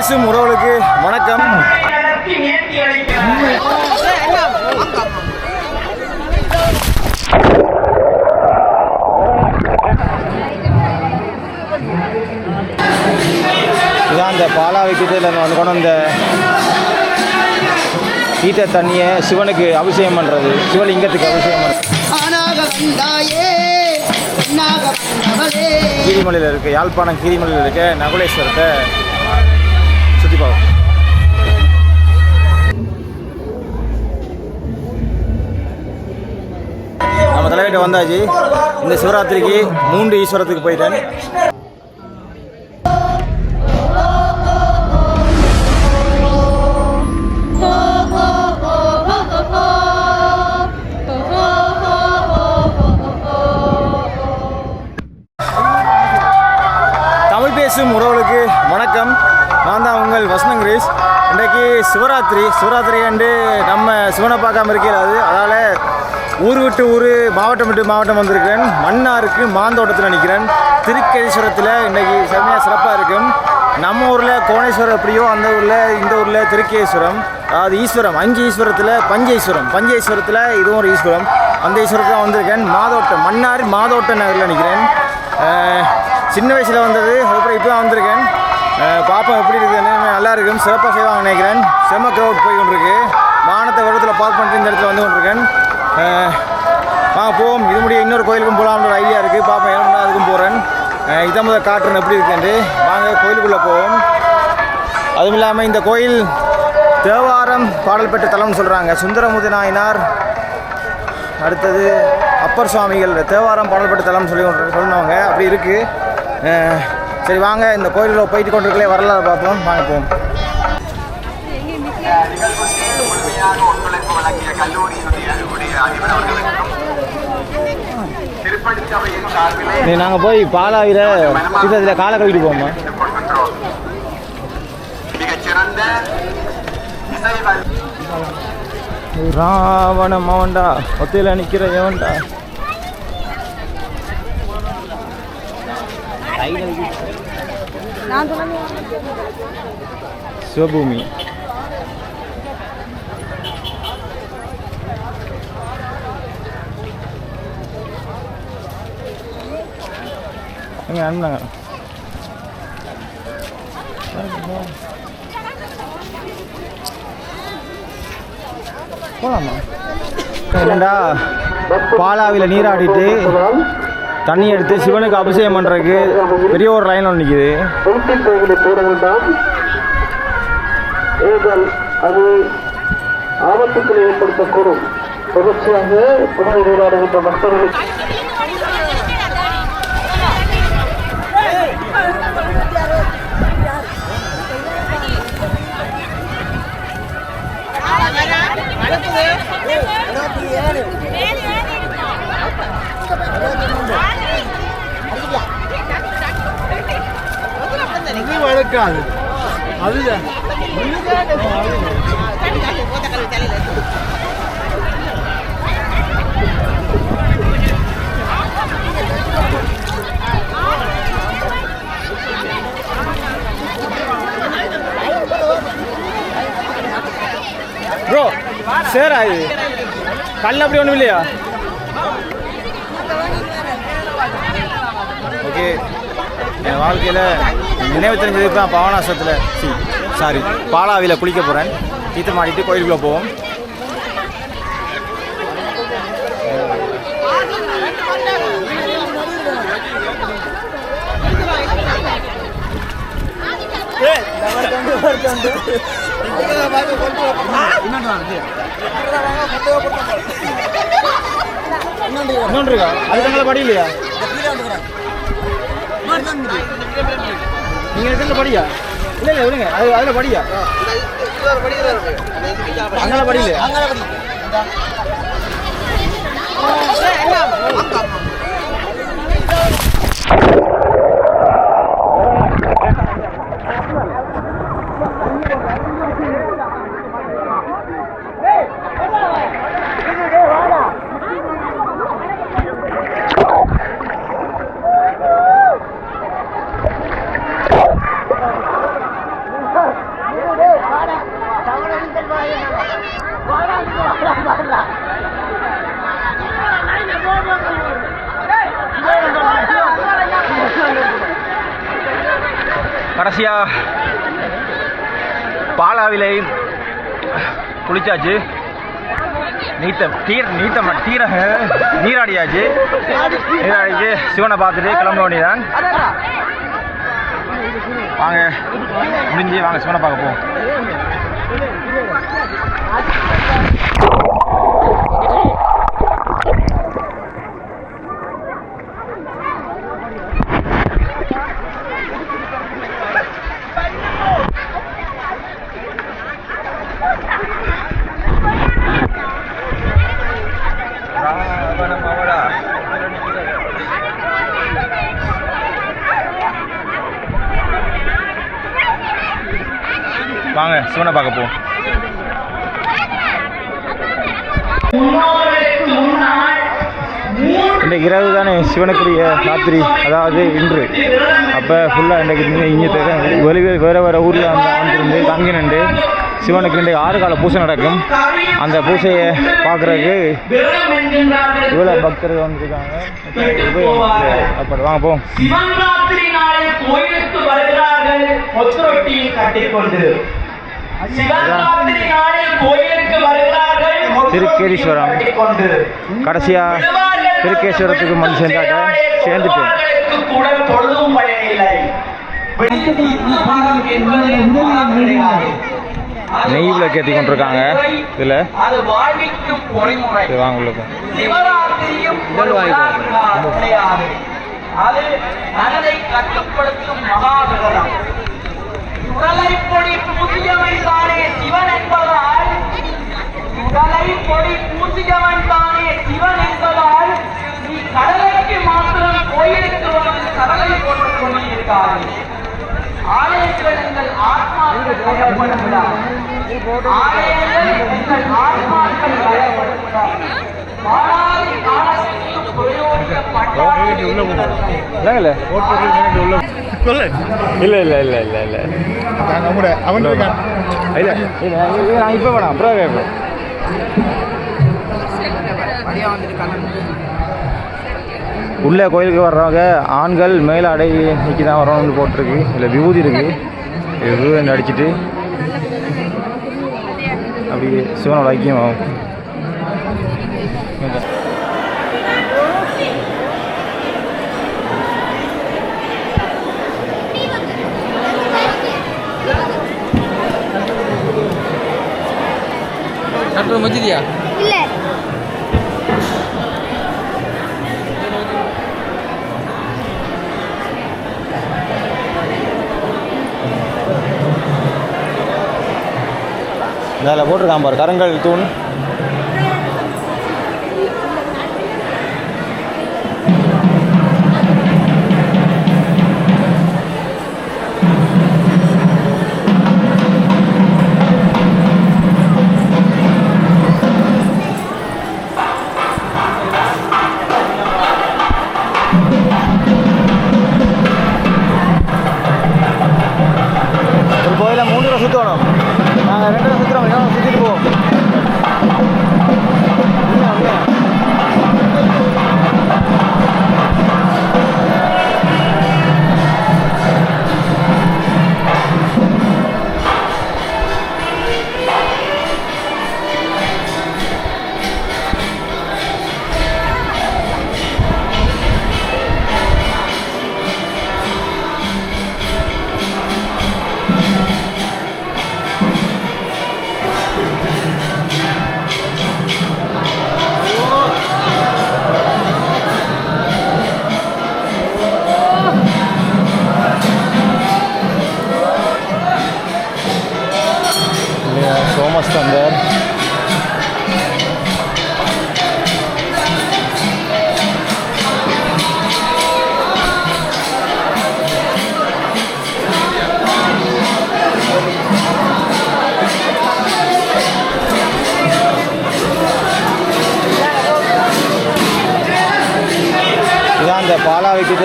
பேசும் உறவுகளுக்கு வணக்கம். இதான் அந்த பாலா வைக்கிறதுல வந்து கொண்டு வந்த ஈட்ட தண்ணியை சிவனுக்கு அபிஷேகம் பண்ணுறது சிவலிங்கத்துக்கு அபிஷேகம் பண்ணுறது கீரிமலையில் இருக்க யாழ்ப்பாணம் கீரிமலையில் இருக்க நகுலேஸ்வரத்தை சுற்றி பார்ப்போம் நம்ம தலைவர்கிட்ட வந்தாச்சு. இந்த சிவராத்திரிக்கு மூன்று ஈஸ்வரத்துக்கு போயிட்டேன். சிவராத்திரி சிவராத்திரி அண்டு நம்ம சிவனை பார்க்காம இருக்கிறாரு. அதனால் ஊர் விட்டு ஊர் மாவட்டம் விட்டு மாவட்டம் வந்திருக்கிறேன். மன்னாருக்கு மாந்தோட்டத்தில் நிற்கிறேன் திருக்கேஸ்வரத்தில் இன்றைக்கி செம்மையாக சிறப்பாக இருக்கும். நம்ம ஊரில் கோணேஸ்வரம் எப்படியோ அந்த ஊரில் இந்த ஊரில் திருக்கேஸ்வரம் அதாவது ஈஸ்வரம் அஞ்சு ஈஸ்வரத்தில் பஞ்சேஸ்வரம். பஞ்சேஸ்வரத்தில் இதுவும் ஒரு ஈஸ்வரம். அந்த ஈஸ்வரத்தில் வந்திருக்கேன். மாதோட்டம் மன்னார் மாதோட்ட நகரில் நிற்கிறேன் சின்ன வயசில் வந்தது அதுக்கப்புறம் இப்போ வந்திருக்கேன். பாப்பா எப்படி இருக்குதுன்னு நல்லா இருக்கும் சிறப்பாக செய்வாங்க நினைக்கிறேன். செம்ம க்ரௌட் போய் கொண்டிருக்கு. வானத்தை வருடத்தில் பார்க் பண்ணிட்டு இந்த இடத்துல வந்து கொண்டிருக்கேன். வாங்க போவோம். இது முடிய இன்னொரு கோயிலுக்கும் போகலாம்ன்ற ஒரு ஐடியா இருக்குது பாப்பா ஏன்னா அதுக்கும் போகிறேன் இதை முதல் காட்டுறேன் எப்படி இருக்குன்ட்டு வாங்க கோயிலுக்குள்ளே போவோம். அதுவும் இல்லாமல் இந்த கோயில் தேவாரம் பாடல் பெற்ற தலம்னு சொல்கிறாங்க சுந்தரமுதி நாயனார் அடுத்தது அப்பர் சுவாமிகள் தேவாரம் பாடல் பெற்ற தலம்னு சொல்லி ஒன்று சொன்னவங்க அப்படி இருக்குது சரி வாங்க இந்த கோயிலில் போயிட்டு கொண்டிருக்கலே வரலாறு பார்ப்போம். வாங்க போவோம். நீ நாங்கள் போய் பாலாவியில் தீர்த்தத்தில் காலை கழுவிட்டு போவோமா கேட்டுக் கொள்கின்றோம் மிகச்சிறந்த இசை வல்- ராவண மவன்டா ஒத்தையில் நிற்கிற எவன்டா? சிவபூமி. எங்க அண்ணாங்க போலாமா? என்னடா பாலாவில் நீராடிட்டு தண்ணி எடுத்து சிவனுக்கு அபிஷேகம் பண்ணுறதுக்கு பெரிய ஒரு லைன் ஒன்று நிற்கிது தொல்பின் அது ஆபத்துக்களை ஏற்படுத்தக்கூடும். தொடர்ச்சியாக புனல் நீராடுகின்ற பக்தர்களுக்கு ப்ரோ சேரா இது. கல் அப்படி ஒன்றும் இல்லையா? ஓகே. என் வாழ்க்கையில் நினைவு தெரிஞ்சது தான் பவனாசத்தில் சி சாரி பாலாவியில் குளிக்க போகிறேன் தீர்த்தம் ஆடிட்டு கோயிலுக்குள்ளே போவோம். இன்னொன்று இருக்கா? படி இல்லையா நீங்கள் இதில் படியா? இல்லை இல்லை விடுங்க. அது அதில் படியா? அங்கே படியில அங்கே கடைசியாக பாலாவிலை குளிச்சாச்சு. நீத்த தீர நீத்த தீர நீராடியாச்சு. நீராடிச்சு சிவனை பார்த்துட்டு கிளம்ப வேண்டியதான் வாங்க முடிஞ்சு வாங்க சிவனை பார்க்க போவோம் வாங்க சிவனை பார்க்க போவோம் இன்றைக்கு இரவு தானே சிவனுக்குரிய ராத்திரி அதாவது இன்று. அப்போ ஃபுல்லாக இன்றைக்கு இங்கே வெளி வேறு வேறு ஊரில் அந்த வந்திருந்து தங்கி நின்று சிவனுக்கு இன்றைக்கு ஆறு கால பூஜை நடக்கும். அந்த பூஜையை பார்க்குறதுக்கு இவ்வளோ பக்தர்கள் வந்துருக்காங்க. அப்படி வாங்க போவோம் கோயிலுக்கு வருகிறார்கள். திருக்கேதீஸ்வரம். கடைசியாக திருக்கேஸ்வரத்துக்கு வந்து சேர்ந்தாட்ட சேர்ந்துட்டேன் நெய் விளக்கு ஏத்தி கொண்டிருக்காங்க. இதுல. வாங்க அது. மனதை கட்டுப்படுத்தும் மகாவிரதம். உடலை பொடி பூசியவன் தானே சிவன் என்பதால் உடலை பொடி பூசியவன் தானே சிவன் என்பதால் நீ கடலைக்கு மாத்திரம் கோயிலுக்கு வந்து கடலை போட்டுக் கொண்டிருக்காது ஆலயத்தில் எங்கள் ஆத்மாக்கள் பயப்படுகிறார். ஆலயங்கள் எங்கள் ஆத்மாக்கள் பயப்படுகிறார். வாழாதி காலத்திற்கு பிரயோஜனப்பட்டார்கள் இல்லைங்கல்ல இல்லை இல்லை இல்லை இல்லை இல்லை இல்லை. இல்லை. இது நான் இப்போ வேணாம். அப்புறம் உள்ளே கோயிலுக்கு வர்றவங்க ஆண்கள் மேலாடை நீக்கி தான் வரணும்னு போட்டிருக்கு. இல்லை விபூதி இருக்கு. விபூதி அடிச்சிட்டு அப்படி சிவனோட ஐக்கியம் ஆகும் மஜிதியா அதில் போட்டிருக்கான் பாரு கரங்கள் தூண்.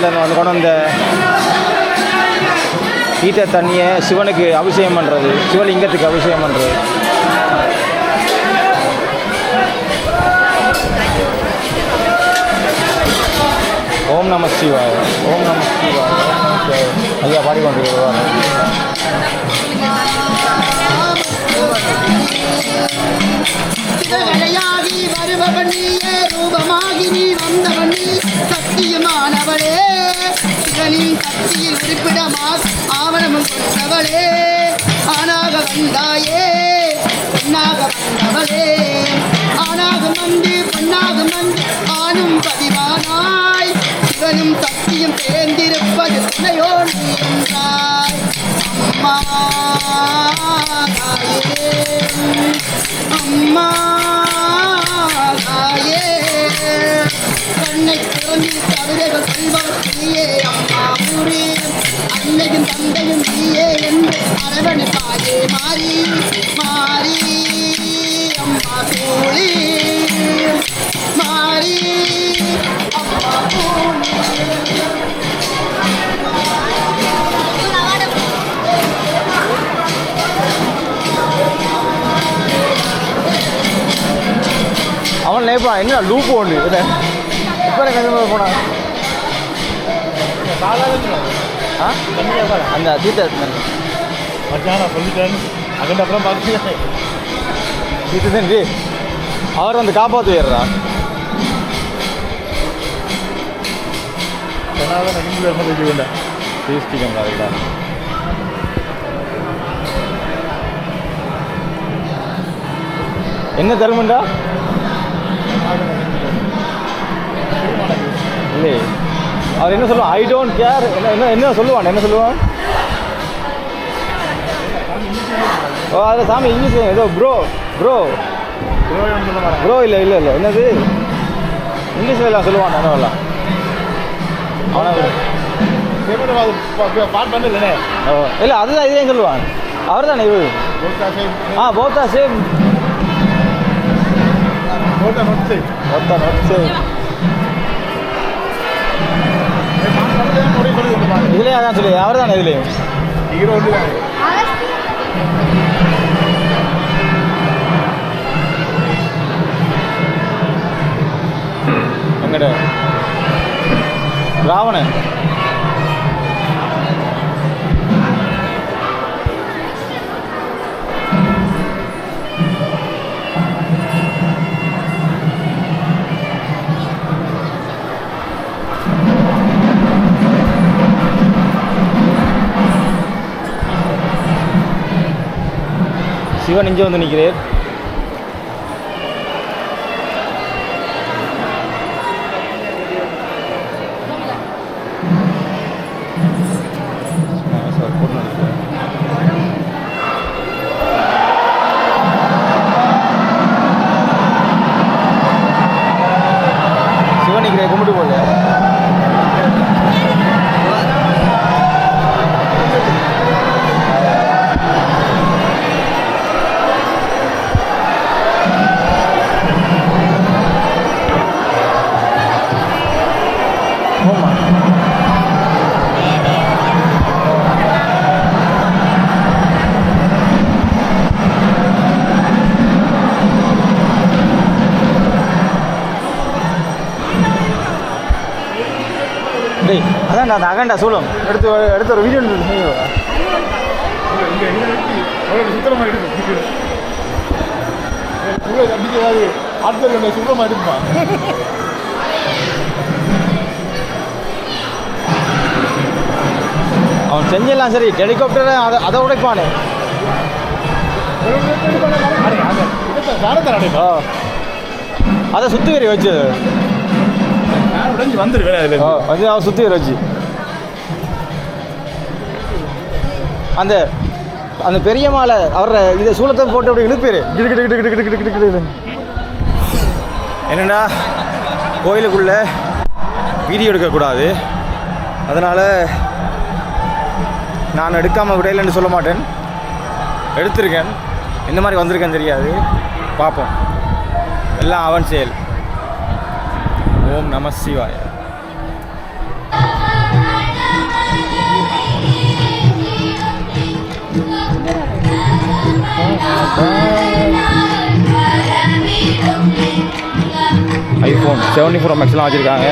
இதில் வந்து கொண்டு வந்த ஈட்ட தண்ணியை சிவனுக்கு அபிஷேகம் பண்ணுறது சிவலிங்கத்துக்கு அபிஷேகம் பண்ணுறது. ஓம் நம சிவாய ஓம் நம சிவாய ஐயா பாடிக்கொண்டு வருவாங்க ஐயா வருபவன் நீயே ரூபமாகி நீ வந்தவன் நீ சத்தியமானவளே. சிவனின் சக்தியில் உறுப்பிடமா ஆவணமும் கொடுத்தவளே. ஆனாக வந்தாயே. பெண்ணாக வந்தவளே ஆனாக வந்து பெண்ணாக வந்து ஆணும் பதிவானாய். சிவனும் சக்தியும் சேர்ந்திருப்பது துணையோ நீ என்றாய். அம்மா அம்மா. என்ன லூப் ஒன்று இல்லை இப்போ கொஞ்சம் போனா ஆ? அந்த தீட்டா மத்தியானம் சொல்லிட்டேன் அதுக்கு அப்புறம் பார்த்து இதுதான் அவர் வந்து காப்பாற்று ஏறா என்ன தருமண்டா? இல்லை. அவர் என்ன சொல்லுவான் ஐ டோன்ட் கேர் என்ன என்ன என்ன சொல்லுவான்? என்ன சொல்லுவான்? ஓ அது சாமி இங்கிலீஷ் ஏதோ ப்ரோ ப்ரோ ப்ரோ இல்லை இல்லை இல்லை. என்னது? இங்கிலீஷில் எல்லாம் சொல்லுவான் என்னவெல்லாம் இல்லை அதுதான் இதையும் சொல்லுவான். அவர் தானே இவர் ஆ போத்தா சேம். ওটা হচ্ছে ওটা হচ্ছে ഇതിലേ അതാ ചൊല്ലി അവരതാണ് ഇതിലേ. ഈ റോഡിലാണ് എങ്ങടെ രാവണൻ சிவன் இங்கே வந்து நிற்கிறேன் சிவன் நிற்கிறேன் கும்பிட்டு போகல. அகண்டா அந்த அகண்டா சூழம் எடுத்து எடுத்து ஒரு வீடியோ எடுத்து சுத்தமாக எடுப்பான் அவன் செஞ்சிடலாம் சரி ஹெலிகாப்டரை அதை அதை உடைப்பானே. அதை சுத்தி வரி வச்சு வந்துருவேன் அது அவன் சுத்தி வரி வச்சு. அந்த அந்த பெரிய மாலை அவர இதை சூளத்தை போட்டு அப்படி இழுப்பாரு. என்னென்னா கோயிலுக்குள்ள வீடியோ எடுக்கக்கூடாது. அதனால் நான் எடுக்காமல் விடையிலன்னு சொல்ல மாட்டேன். எடுத்திருக்கேன். எந்த மாதிரி வந்திருக்கேன்னு தெரியாது. பார்ப்போம். எல்லாம் அவன் செயல். ஓம் நம சிவாய். ஐஃபோன் செவன்டி ஃபோர் மேக்ஸ்லாம் வச்சுருக்காங்க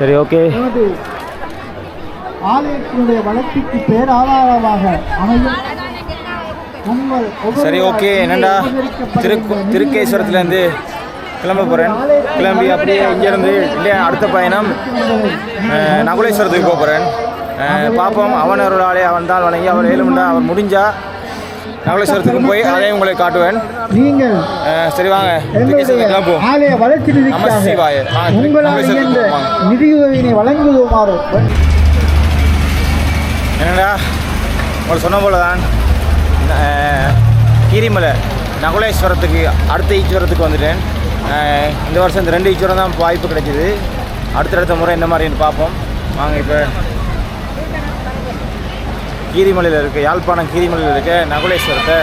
சரி ஓகே ஆலயத்தினுடைய வளர்ச்சிக்கு பேராதாரமாக அமையும் சரி ஓகே என்னடா? திருக்கு திருக்கேஸ்வரத்துலேருந்து கிளம்ப போகிறேன் கிளம்பி அப்படியே இங்கேருந்து இல்லையா அடுத்த பயணம். நகுலேஸ்வரத்துக்கு போக போகிறேன் பார்ப்போம் அவன் ஆளே அவன் தான் வணங்கி அவர் ஏழுமண்டா அவர் முடிஞ்சா நகுலேஸ்வரத்துக்கு போய் அதையும் உங்களை காட்டுவேன். நீங்கள் சரி வாங்க. ஆலய வளர்ச்சி நம சிவாய. நிதிக்காக ஆ, உங்களால். இயன்ற. நிதியுதவியினை வழங்குமாறு என்னடா? உங்களுக்கு சொன்ன போல தான் கீரிமலை நகுலேஸ்வரத்துக்கு அடுத்த ஈஸ்வரத்துக்கு வந்துட்டேன். இந்த வருஷம் இந்த ரெண்டு ஈஸ்வரம் தான் வாய்ப்பு கிடைச்சிது. அடுத்தடுத்த முறை இந்த மாதிரின்னு பார்ப்போம். வாங்க இப்போ கீரிமலையில் இருக்குது யாழ்ப்பாணம் கீரிமலையில் இருக்க நகுலேஸ்வரத்தை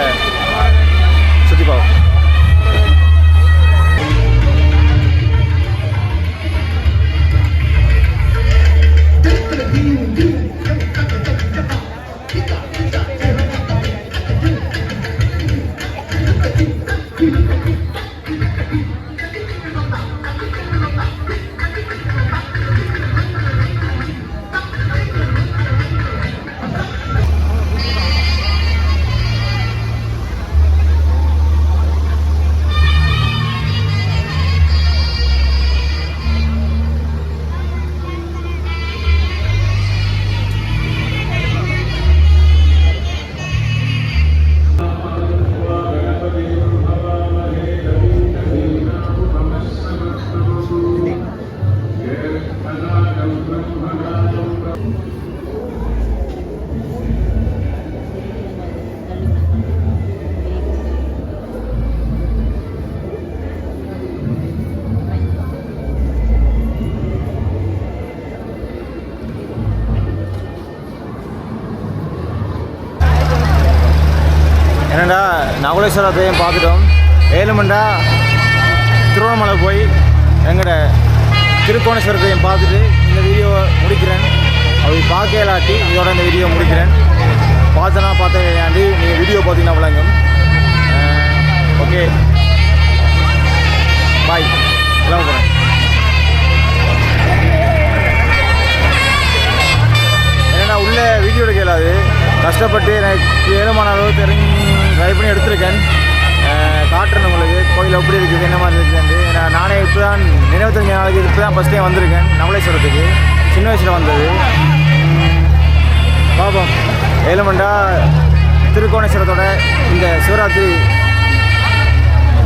நகுலேஸ்வரத்தையும் பார்த்துட்டோம். ஏழுமண்டா திருவண்ணாமலை போய் எங்களோட திருக்கோணேஸ்வரத்தையும் பார்த்துட்டு இந்த வீடியோவை முடிக்கிறேன். அப்படி பார்க்க இல்லாட்டி இதோட இந்த வீடியோ முடிக்கிறேன். பார்த்தனா பார்த்தாண்டி நீங்கள் வீடியோ பார்த்தீங்கன்னா விளங்கும். ஓகே பாய் எல்லாம் போகிறேன் ஏன்னா உள்ளே வீடியோ எடுக்கலாது கஷ்டப்பட்டு எனக்கு ஏழுமான அளவுக்கு தெரிஞ்சு ட்ரை பண்ணி எடுத்திருக்கேன். காட்டுறேன் உங்களுக்கு. கோயில் எப்படி இருக்குது என்ன மாதிரி இருக்குன்னு நானே இப்போ தான் நினைவு தெரிஞ்ச நாளைக்கு இப்போ தான் ஃபஸ்ட் டைம் வந்திருக்கேன் நவலேஸ்வரத்துக்கு சின்ன வயசில் வந்தது. பாபம் பார்ப்போம் ஏழுமண்டா திருக்கோணேஸ்வரத்தோட இந்த சிவராத்திரி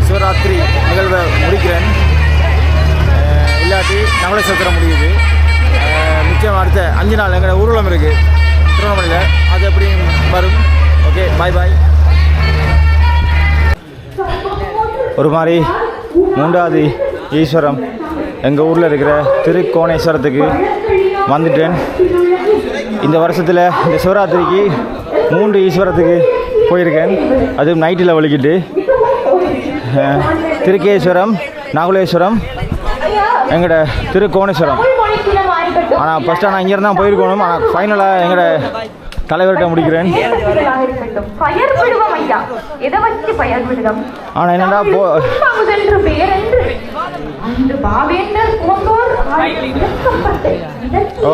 சிவராத்திரி நிகழ்வை முடிக்கிறேன். இல்லாட்டி நவலேஸ்வரத்தில் முடியுது. நிச்சயம் அடுத்த அஞ்சு நாள் எங்களோட ஊர்வலம் இருக்குது திருவண்ணாமலையில். அது எப்படியும் வரும். ஓகே பாய் பாய் ஒரு மாதிரி மூன்றாவது ஈஸ்வரம். எங்கள் ஊரில் இருக்கிற திருக்கோணேஸ்வரத்துக்கு வந்துட்டேன். இந்த வருஷத்தில் இந்த சிவராத்திரிக்கு மூன்று ஈஸ்வரத்துக்கு போயிருக்கேன். அதுவும் நைட்டில் வலிக்கிட்டு திருக்கேஸ்வரம் நாகுலேஸ்வரம் எங்களோட திருக்கோணேஸ்வரம். ஆனால் ஃபஸ்ட்டு நான் இங்கேருந்து தான் போயிருக்கணும் ஆனால் ஃபைனலாக எங்களோட தலைவர்கிட்ட முடிக்கிறேன். பயர் விடுவோம் ஐயா எதை வச்சு ஆனால் என்னடா போ பெயர் ஓ.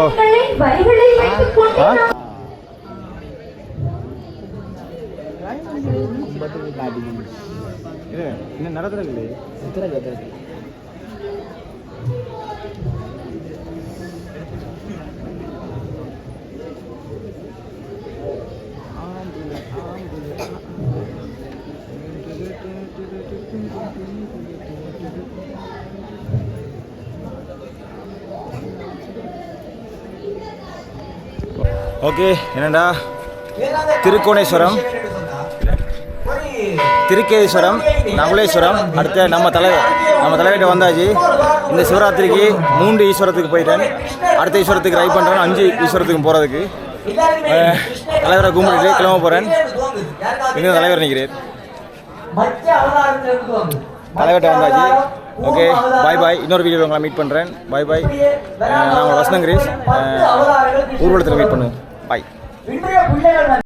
நடத்துறது ஓகே என்னடா? திருக்கோணேஸ்வரம். திருக்கேஸ்வரம் நகுலேஸ்வரம் அடுத்த நம்ம தலைவர் நம்ம தலைவர்கிட்ட வந்தாச்சு. இந்த சிவராத்திரிக்கு மூன்று ஈஸ்வரத்துக்கு போயிட்டேன். அடுத்த ஈஸ்வரத்துக்கு ட்ரை பண்ணுறேன் அஞ்சு ஈஸ்வரத்துக்கு போகிறதுக்கு தலைவரை கும்பிட்டு கிளம்ப போகிறேன் இன்னும் தலைவர் நிற்கிறேன். தலைவர்கிட்ட வந்தாச்சு. ஓகே பாய் பாய் இன்னொரு வீடியோ உங்களை மீட் பண்ணுறேன் பாய் பாய் நான் உங்கள் வசனம் ஊர்வலத்தில் மீட் பண்ணுவோம். பாய். இன்றைய